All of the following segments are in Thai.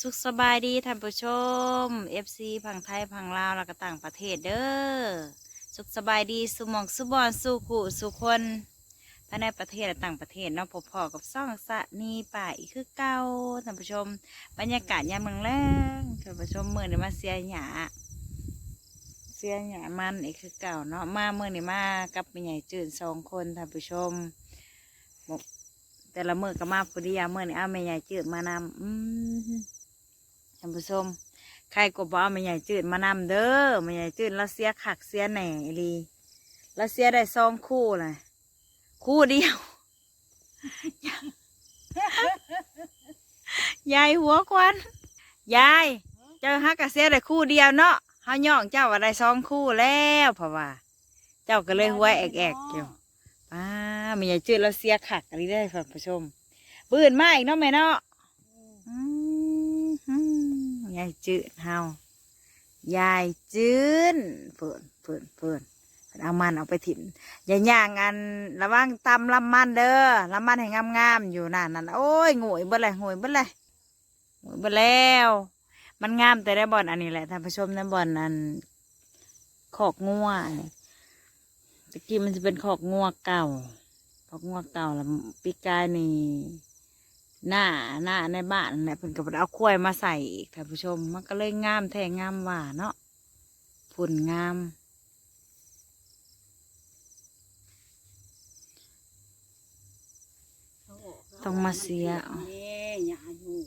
สุขสบายดีท่านผู้ชม FC พังไทยพังลาวแล้วก็ต่างประเทศเด้อสุขสบายดีสุมองสุบอนสุขุสุคนภายในประเทศและต่างประเทศเนาะพบพอกับซ่องสะนีป่าอีกคือเก่าท่านผู้ชม บรรยากาศยามเมืองแรงท่านผู้ชมเมื่อนี้มาเสียหยาเสียหยามันอีกคือเก่าเนาะมาเมื่อนี้มากับม่ใหญ่จืดสองคนท่านผู้ชมแต่ละเมื่อก็มาพอดียามมื่อนี่เอาแม่ใหญ่จืดมานำอืม ท่านผู้ชมใครก็บอกเอาแม่ใหญ่จืดมานำเด้อแม่ใหญ่จืดแล้วเสียขักเสียแหน่ลีแล้วเสียได้สองคู่เลยคู่เดียวยายหัวควันยายเจ้าฮักกะเสียได้คู่เดียวเนาะเฮาย่องเจ้าว่าได้สองคู่แล้วเพราะว่า เจ้าก็เลยหัวแอกๆอยู่ป้าไม่ใหญ่จืดเราเสียขักอันนี้ได้ค่ะผู้ชม ปืนมาอีกเนาะแม่เนาะ ยายจืดเฮายายจืดเฟินเฟินเฟินเพิ่นเอามันเอาไปถิ่นอย่าย่างอันระวังตำลำมันเด้อลำมันให้งามๆอยู่นั่นนั่นโอ้ยงวยเบิ่เลยงวยเบิ่เลยงวยเบิ่แล้ว มันงามแต่ได้บอลอันนี้แหละท่านผู้ชมในบอลอันขอกงัวตะกี้มันจะเป็นขอกงัวเก่าขอกงัวเก่าแล้วปีกายนี่ หน้าหน้าในบ้านนั่นแหละเพิ่นก็บ่ได้เอาควายมาใส่อีกท่านผู้ชม มันก็เลยงามแท้งามหว่าเนาะผุ่นงาม ต้องมาเสียเอาแม่หยาอยู่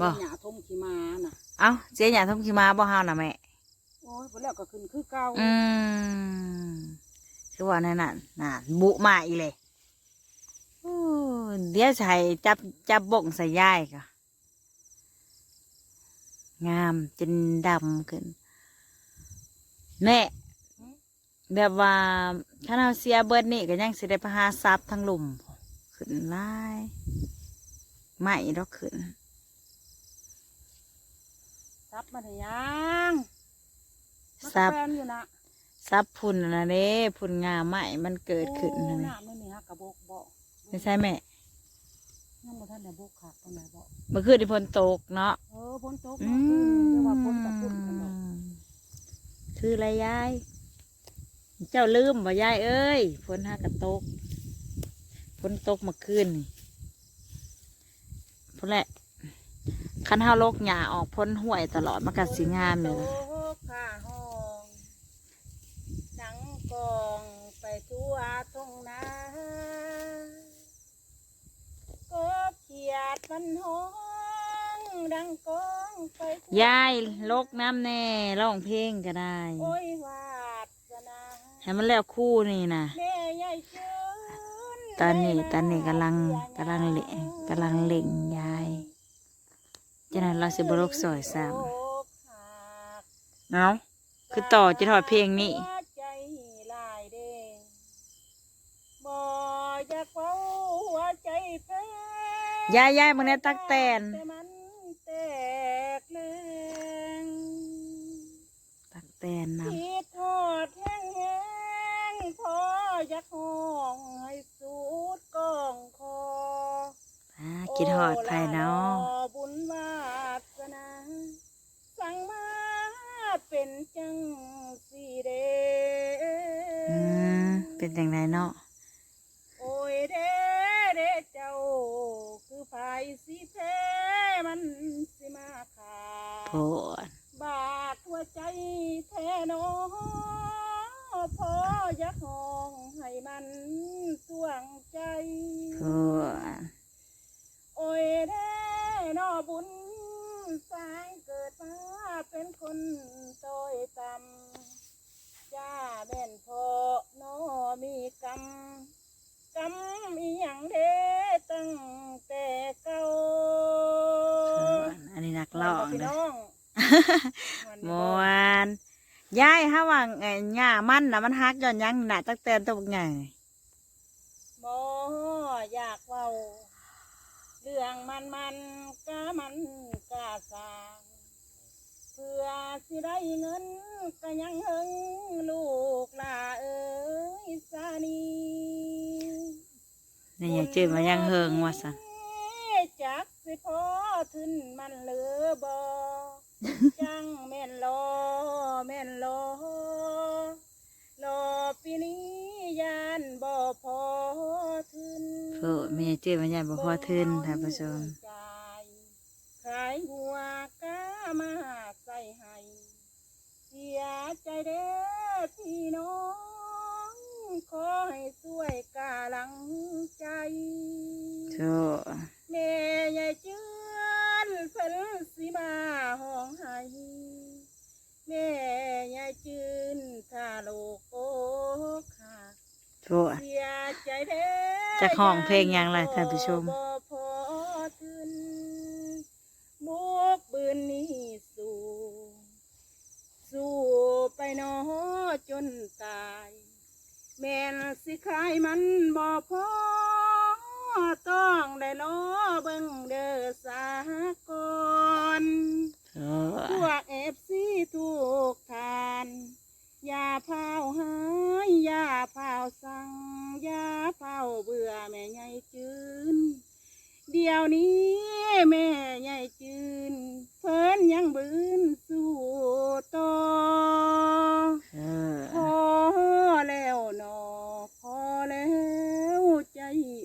บ่เสียหยาทมขี้มาน่ะ เอ้าเสียหยาทมขี้มาบ่เฮาน่ะแม่ โอ้ยพอแล้วก็ขึ้นคือเก่าอืมคือว่านั่นน่ะน่ะบุมาอีเลยโอ้เดี๋ยวใส่จับจับบ่งใส่ย่ายก็งามจนดำขึ้นแน่แบบว่าถ้าเราเสียเบิดนี่ก็ยังสิได้พหาซับทั้งหลุมขึ้นไล่ไม่ดอกขึ้นซับมาได้ยังมันก็ซับแฟนอยู่นะซับพุ่นน่ะนะเด้พุ่นงามไหมมันเกิดขึ้นโอ้นะนี่น้ำไม่มีฮักกระบอกบอกไม่ใช่แม่ ยังบ่ทันได้บกขาดตรงไหนบอกเมื่อคืนที่ฝนตกเนาะเออฝนตกอืเมื่อคืนมเรียกว่าฝนตกฝนกันดอกคืออะไรยาย เจ้าลืมบ่ยายเอ้ยฝนหากระตกฝนตกเมื่อคืนนี่พุ่นแหละคันเฮาโลกหญ้าออกพ้นห่วยตลอดมันก็สิงามเลยล่ะ โอ้ข้าห้องดังกองไปทั่วทุ่งนาก บเขียดมันห้องดังกองไปทั่วยายโลกน้ำแน่ร้องเพลงก็ได้ โอ้ยวาสนาให้มันแล้วคู่นี่นะแม่ใหญ่เชิญตอนนี้ตอนนี้กำลังกำลังเล่งกำลังเล่งยายฉะนั้นเราสิบรกสอยซ้โอ้หักำเนาะคือต่อจะถอดเพลงนี้หัวใจลายเด้งบ่อยากเฝ้าหัวใจแพ้ ยายยายมึงเนี่ยตักแตนแต่มันแตกแรงตักแตนนคิดทอดแห้งแห้งๆพออยากห้องให้สูดกองคอำอ่ากินหอดไผ่เนาะโอ้ลบุญวาสนาสั่งมาเป็นจังสีเดอืมเป็นจังไดเนาะ โอ้ยเด้เด้เจ้า คือภายสิแพ้มันสิมาขา โหด บาดหัวใจแท้หนอพออยากห้อง ให้มันสวงใจโหดโอ้ยแน่นอบุญสร้างเกิดมาเป็นคนต้อยต่ำจ้าแม่นพ่อนอมีกรรมกรรมอีหยังเด้ตั้งแต่เก่าโหดอันนี้นักร้องพี่นะน้องมวน ยายถ้าว่าไงหญ้ามันนะมันฮักย้อนหยังน่ะตักแตนตัวบักใหญ่บ่อยากเว้าเรื่องมันมันกะมันกะสร้างเพื่อสิได้เงินก็ยังหึงลูกหลาเอ้ยสานีนี่อย่าจืดมายังเฮิงว่าสันจักสิพอทึนมันเหลือบ่ จังแม่นรอแม่นรอรอปีนี้ยานบ่พอทึนโอ้แม่จื้อมันใหญ่บ่พอทืนท่านผู้ชมใจขายหัวกามาใส่ให้เสียใจเด้อพี่น้องขอให้ช่วยกาลังใจโธ่แม่ใหญ่เจือนเพิ่นสิมาห้องไห้แม่ใหญ่จืนถ้าโลกโอ้ค่ะ โธ่ เสียใจเด้อจะห้องเพลงหยังล่ะท่านผู้ชม บ่พอถึนบุกบืนนี้สู่ สู้ไปหนอจนตาย แม่นสิขายมันบ่พอ ต้องได้รอเบิ่งเด้อสากอน โธ่ พวกเอฟซีทุกทาน อย่าเผาหายอย่าเผาสั่งอย่าเผาเบื่อแม่ใหญ่จืน เดี๋ยวนี้แม่ใหญ่จืน เพิ่นยังบืนสู้ต่อ เออ พอแล้วหนอ พอแล้วใจ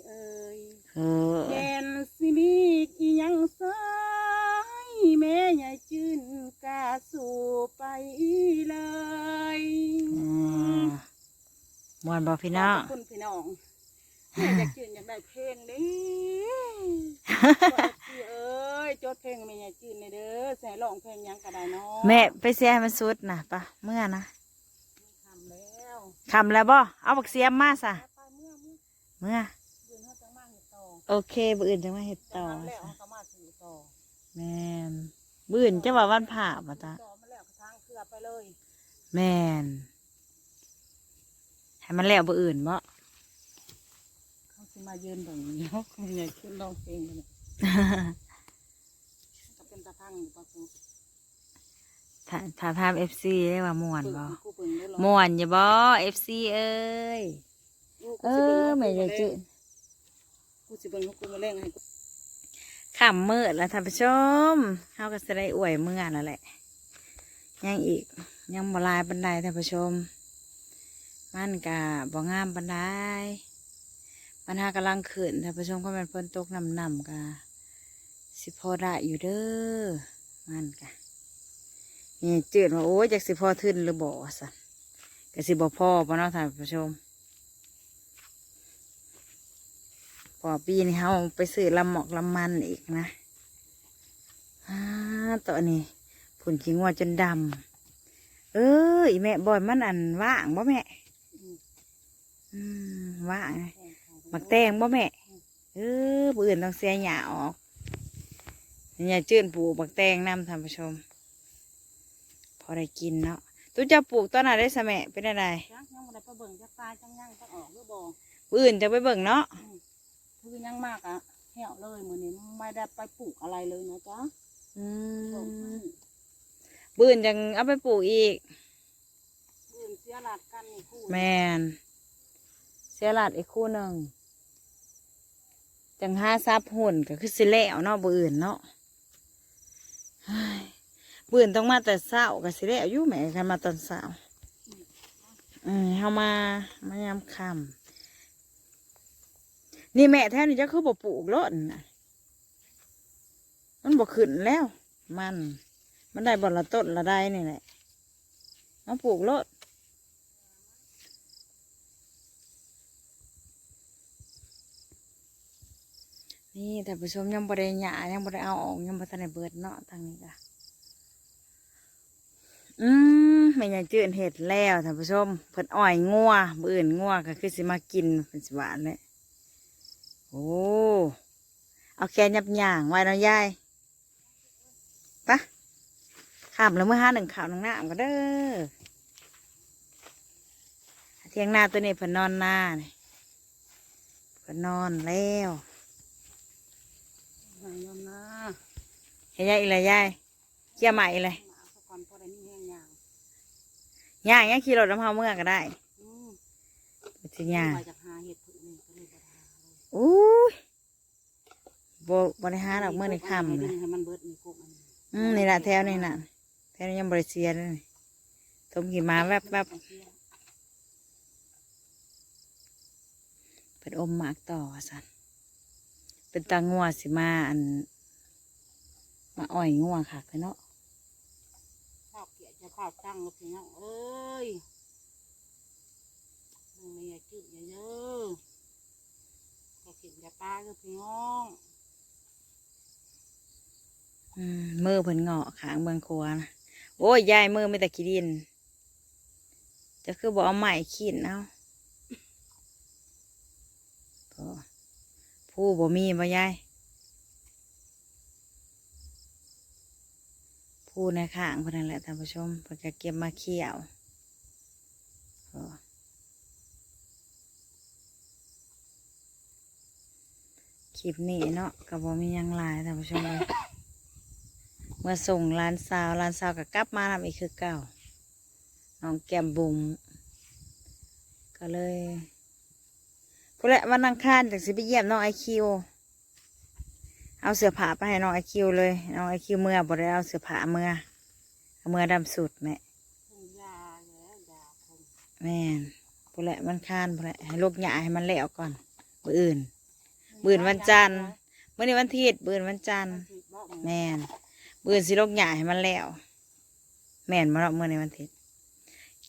เอ่ย เออ แม่นสิมีอีหยังสายแม่ใหญ่จืนกาสู่ไปเลย อืมม่ วนบ่พี่น้อง ขบคุณพี่น้องแม่อยากจืนอยากได้เพลงเดิพี่เอ้ยจดเพลงแม่ใหญ่จืนเลยเด้อใส่ร้องเพลงหยังก็ได้เนาะแม่ไปเสียให้มันสุดนะปะเมื่อนะทำแล้วคำแล้วบ่เอาบักเสียมมาซะไปเมื่อเมื่อเมื่อ ยืนเขาจังมาเห็ดต่อโอเคบื้ออื่นจะมาเห็ดต่ต่ออแล้วซะเขาก็มาสู่ต่อแม่นบื้ออื่นจะว่าวันผ่ามาจ้ะต่อมาแล้วก็ทางเครือไปเลย แม่น ให้มันแล้วบื้ออื่นบ่เขาสิมายืนตรงนี้เนาะแม่ใหญ่ขึ้นร้องเพลงเลยก็เป็นตาพังอยู่ปะกูถ้าถ้าทำเอฟซีได้ว่าม่วนบ่กูเปิ่งดูหรอม่วนอย่าบ่เอฟซีเอ้ยเออแม่จะจืดกูสิเบิ่งว่ากูมาเล่งให้กูขำมืดแล้วท่านผู้ชมเฮาก็จะได้อวยเมื่อนั่นแหละ ยังอีกยังบ่หลายบันไดท่านผู้ชม มันกะบ่งามบันไดปัญหากำลังขึ้นท่านผู้ชมก็เป็นฝนตกนำนำกะสิพอได้อยู่เด้อมันกะนี่จืดว่าโอ้ยจากสิพอทึนหรือบ่สันกะสิบ่พอบ่เนาะท่านผู้ชมพอปีนี้เฮาไปซื้อลำหมอกลำมันอีกนะอ่าตอนนี้ผุนขี้งัวจนดำเอออีแม่บอยมันอันว่างบ่แม่ ว่างไงมักแตงบ่แม่ เออผู้อื่นต้องเสียหยาออกอย่าจื้นปลูกมักแตงนำท่านผู้ชม พอได้กินเนาะตู้จะปลูกตอนไหนได้สะแม่เป็นอะไรจังยังบ่ได้ไปเบิ่งจักตายจังยังจังออกหรือบ่ผู้อื่นจะไปเบิ่งเนาะคือยังมากอะเหี่ยวเลยมื้อนี้ไม่ได้ไปปลูกอะไรเลยนะจ๊ะอืบอกมให้ผู้อื่นจังเอาไปปลูกอีกอื่นเสียหลัดกันนี่คู่แมน เสียหลัดอีกคู่หนึ่งจังห้าซับหุ่นก็คือสิแล้วเนาะบือื่นเนาะเบือื่นต้องมาแต่เช้าก็สิแล้วอยู่แหม่กันมาตอนเช้าอืมเฮามามายามคำนี่แม่แท้นี่จะคือบ่ปลูกรถนะมันบ่ขึ้นแล้ว มัน มันได้บ่ละต้นละได้นี่แหละมาปลูกรถ นี่แต่านผู้ชมยังบริหยายังบริเอาออกยังบริทันได้เบิดเนาะทางนี้ก็อืมไม่ยังจืดเห็ดแล้วท่านผู้ชมเพิ่นอ้อยงัวบือื่นงัวก็คือสิมากินเป็นสิหวานเลยโอ้เอาแกนยับย่างไว้เนาะยายปะข้ามแล้วเมื่อห้าหนึ่งข่าวหนึ่งน้ำก็เด้อเที่ยงหน้าตัวนี้เพิ่นนอนหน้านี่เพิ่นนอนแล้ว นายนนะเห็นยายอีกเลยยายเกี่ยใหม่อีเลยหมาสักก่อนพอได้มีแห้งยางย่างยังขี่รถน้ำเฮาเมื่อก็ได้อืมไปสิย่างไปจากหาเห็ดผึ่งนี่ก็เลยบ่ได้หาเลยอู้ยโบบริหารดอกเมื่อในค่ำเลยให้มันเบิดมีกุ๊กอันนี้อืมนี่ละแถวนี่น่ะแถวนี้ยังบริเซียเลยนี่ทมขี่มาแวบแวบเป็นอมหมากต่อสัน เป็นตางัวสิมาอัน มาอ่อยงัวค่ะเนาะข้าวเกลียจะข้าวตั้งลูกพี่น้องเอ้ยมึงมีอย่าจืดอย่าเยอะก็กินยาปลาลูกพี่น้องอืมมือเพิ่นเงาะขางเบืองครัวนะโอ้ยยายมือไม่แต่ขี้ดิน จะคือบอกเอาใหม่ขีดเอาพอ ผู้บ่มีบ่ยายผู้ในข้างคนนั้นแหละท่านผู้ชมเพิ่นก็เก็บมาเคี่ยวคลิปนี้เนาะก็บ่มียังลายท่านผู้ชมเลยเมื่อส่งร้านสาวร้านสาวก็กลับมานำอีกคือเก่าน้องแก้มบุ๋มก็เลย พูแหละวันอังคารจากสิไปเยี่ยมน้องไอคิว เอาเสื้อผ้าไปให้น้องไอคิวเลย น้องไอคิวเมื่อบ่ได้เอาเสื้อผ้าเมื่อเมื่อดำสุดแม่ยาแม่นพูแหละวันคานพูแหละให้ลูกหยาให้มันแล้วก่อนมืออื่นมืออื่นวันจันทร์เมื่อนี้วันอาทิตย์มืออื่นวันจันทร์แม่นมือสิลกหญ่ให้มันแล้ว แม่นมาเนาะเมื่อในวันอาทิตย์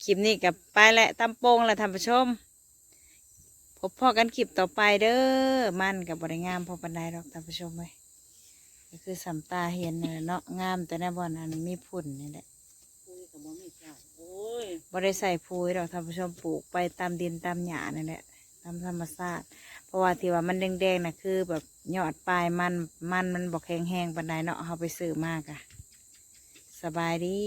คลิปนี้กับไปแหละตำโปงแหละท่านผู้ชม พบพ่อกันคลิปต่อไปเด้อ มันกับบริงามพอปันไดดอกท่านผู้ชมไว้ยก็คือสำตาเห็นนี่แหละเนาะงามแต่ในบ่อนอันมีผุ่นนี่แหละคุยกับบ่มีเจ้าโอ้ยบ่ได้ใส่ปุ๋ยดอกท่านผู้ชมปลูกไปตามดินตามหญ้านี่แหละตามธรรมชาติเพราะว่าที่ว่ามันแดงๆน่ะคือ แบบยอดปลายมันมันมันบอกแห้งๆปันไดเนาะเอาไปซื้อมากอะสบายดี